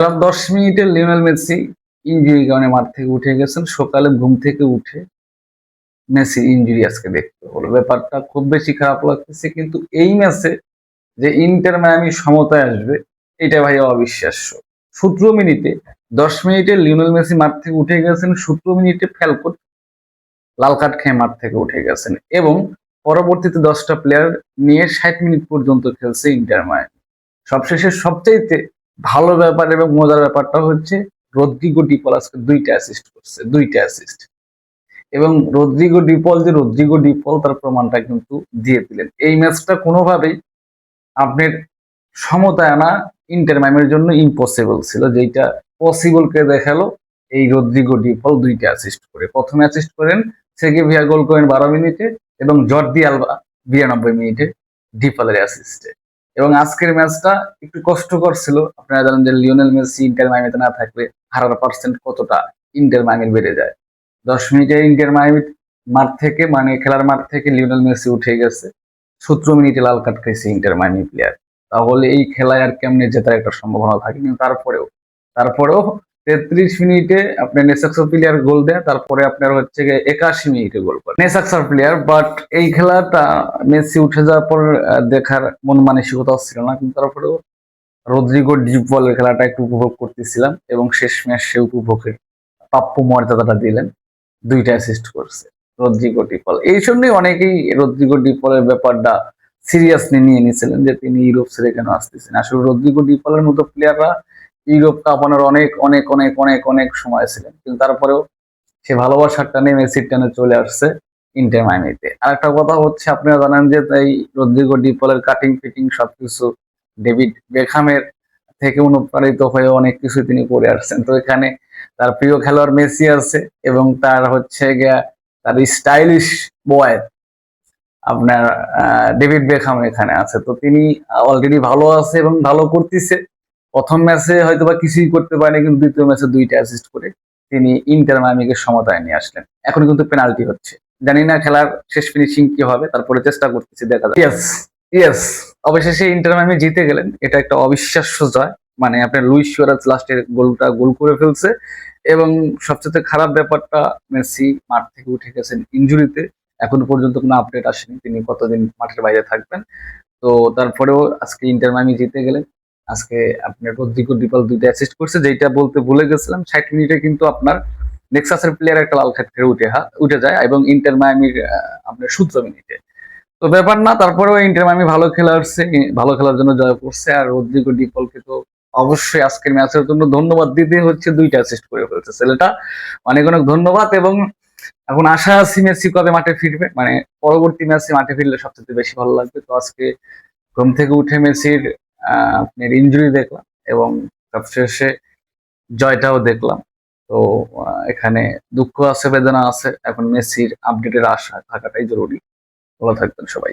প্রায় দশ মিনিটে লিওনেল মেসি ইঞ্জুরি কারণে মাঠ থেকে উঠে গেছেন। সকালে ঘুম থেকে উঠে মেসি ইঞ্জুরি আজকে দেখতে হলো। ব্যাপারটা খুব বেশি খারাপ লাগতেছে, কিন্তু এই ম্যাচে যে ইন্টার মায়ামি সমতায় আসবে, এটা ভাই অবিশ্বাস্য। সতেরো মিনিটে, দশ মিনিটে লিওনেল মেসি মাঠ থেকে উঠে গেছেন, সতেরো মিনিটে ফ্যালকোট লাল কার্ড খেয়ে মাঠ থেকে উঠে গেছেন এবং পরবর্তীতে দশটা প্লেয়ার নিয়ে ষাট মিনিট পর্যন্ত খেলছে ইন্টার মায়ামি। সবশেষে সবচাইতে ভালো ব্যাপার এবং মজার ব্যাপারটা হচ্ছে রদ্রিগো ডিপল আজকে দুইটা অ্যাসিস্ট করছে, দুইটা অ্যাসিস্ট এবং রদ্রিগো ডিপল যে রদ্রিগো ডিপল তার প্রমাণটা কিন্তু দিয়ে দিলেন। এই ম্যাচটা কোনোভাবেই আপনার সমতায় আনা ইন্টার ম্যামের জন্য ইম্পসিবল ছিল যেটা পসিবল কে দেখাল এই রদ্রিগো ডিপল দুইটা অ্যাসিস্ট করে। প্রথমে অ্যাসিস্ট করেন সেকে ভিয়া গোল করেন বারো মিনিটে এবং জর্দি আলবা বিরানব্বই মিনিটে ডিপলের অ্যাসিস্টে এবং আজকের ম্যাচটা একটু কষ্টকর ছিল। আপনারা জানেন যে লিওনেল মেসি, ইন্টার মাইমিতে না থাকলে হারার পার্সেন্ট কতটা ইন্টার মাইমির বেড়ে যায়। দশ মিনিটে ইন্টার মাইমি মাঠ থেকে মানে খেলার মাঠ থেকে লিওনেল মেসি উঠে গেছে। সতেরো মিনিটে লাল কার্ড খাইছে ইন্টার মাইমি প্লেয়ার তাহলে এই খেলায় আর কেমনে জেতার একটা সম্ভাবনা থাকে কিন্তু তারপরেও তারপরেও তেত্রিশ মিনিটে আপনার নেসাক্সর প্লেয়ার গোল দেয় তারপরে আপনার হচ্ছে গিয়ে একাশি মিনিটে গোল করে নেসাক্সর প্লেয়ার বাট এই খেলাটা মেসি উঠে যাওয়ার পর দেখার মন মানসিকতা ছিল না, কিন্তু তারপরেও রদ্রিগো ডিপ বলের খেলাটা একটু উপভোগ করতেছিলাম, এবং শেষ ম্যাচ সে উপভোগের প্রাপ্য মর্যাদাটা দিলেন, দুইটা অ্যাসিস্ট করছে রদ্রিগো ডিপল। এই জন্যই অনেকেই রদ্রিগো ডিপলের ব্যাপারটা সিরিয়াসলি নিয়ে নিয়েছিলেন যে তিনি ইউরোপ ছেড়ে কেন আসতেছেন। আসলে রদ্রিগো ডিপলের মতো প্লেয়াররা ইউরোপ কাঁপানোর অনেক অনেক অনেক অনেক অনেক সময় ছিলেন কিন্তু তারপরেও সে ভালোবাসার টানে মেসির টানে চলে আসছে ইন্টার মাইমিতে আর একটা কথা হচ্ছে, আপনারা জানেন যে এই রদ্রিগো ডিপলের কাটিং ফিটিং সবকিছু ডেভিড বেখামের থেকে অনুপ্রাণিত হয়ে অনেক কিছু তিনি করে আসছেন। তো এখানে তার প্রিয় খেলোয়াড় মেসি আছে এবং তার হচ্ছে তার স্টাইলিশ বয় আপনার ডেভিড বেখাম এখানে আছে। তো তিনি অলরেডি ভালো আছে এবং ভালো করতেছে। প্রথম ম্যাচে হয়তো বা কিছুই করতে পারেনি, কিন্তু দ্বিতীয় ম্যাচে দুইটা অ্যাসিস্ট করে তিনি ইন্টার মায়ামিকে সমতায় নিয়ে আসলেন। এখন কিন্তু পেনাল্টি হচ্ছে। জানি না খেলার শেষ ফিনিশিং কি হবে, তারপরে চেষ্টা করতেছি দেখা যাক। ইয়েস ইয়েস অবশেষে ইন্টার মায়ামি জিতে গেলেন। এটা একটা অবিশ্বাস্য জয়। মানে আপনার লুইস সুয়ারাজ লাস্টের গোলটা গোল করে ফেলছে এবং সবচেয়ে খারাপ ব্যাপারটা, মেসি মাঠ থেকে উঠে গেছেন ইনজুরিতে। এখনও পর্যন্ত কোনো আপডেট আসেনি। তিনি কতদিন মাঠের বাইরে থাকবেন। তো তারপরেও আজকে ইন্টার মায়ামি জিতে গেলেন। আজকে আপনার রদ্রিগো ডিপাল দুইটা অ্যাসিস্ট করছে যেটা বলতে ভুলে গেছিলাম, ষাট মিনিটে কিন্তু আপনার নেক্সাসের প্লেয়ার একটা লাল খেয়ে উঠে উঠে যায়, এবং ইন্টার মায়ামির আপনার সতেরো মিনিটে। তো ব্যাপার না, তারপরেও ইন্টার মায়ামি ভালো খেলা আসছে ভালো খেলার জন্য জয় করছে, আর রদ্রিগো ডিপলকে তো অবশ্যই আজকের ম্যাচের জন্য ধন্যবাদ দিতে হচ্ছে, দুইটা অ্যাসিস্ট করে ফেলছে ছেলেটা। অনেক অনেক ধন্যবাদ, এবং এখন আশা আছি মেসি কবে মাঠে ফিরবে মানে পরবর্তী ম্যাচে মাঠে ফিরলে সবচেয়ে বেশি ভালো লাগবে। তো আজকে ঘুম থেকে উঠে মেসির আপনার ইঞ্জুরি দেখলাম এবং সবশেষে জয়টাও দেখলাম। তো এখানে দুঃখ আছে, বেদনা আছে। এখন মেসির আপডেটের আশা থাকাটাই জরুরি। ভালো থাকবেন সবাই।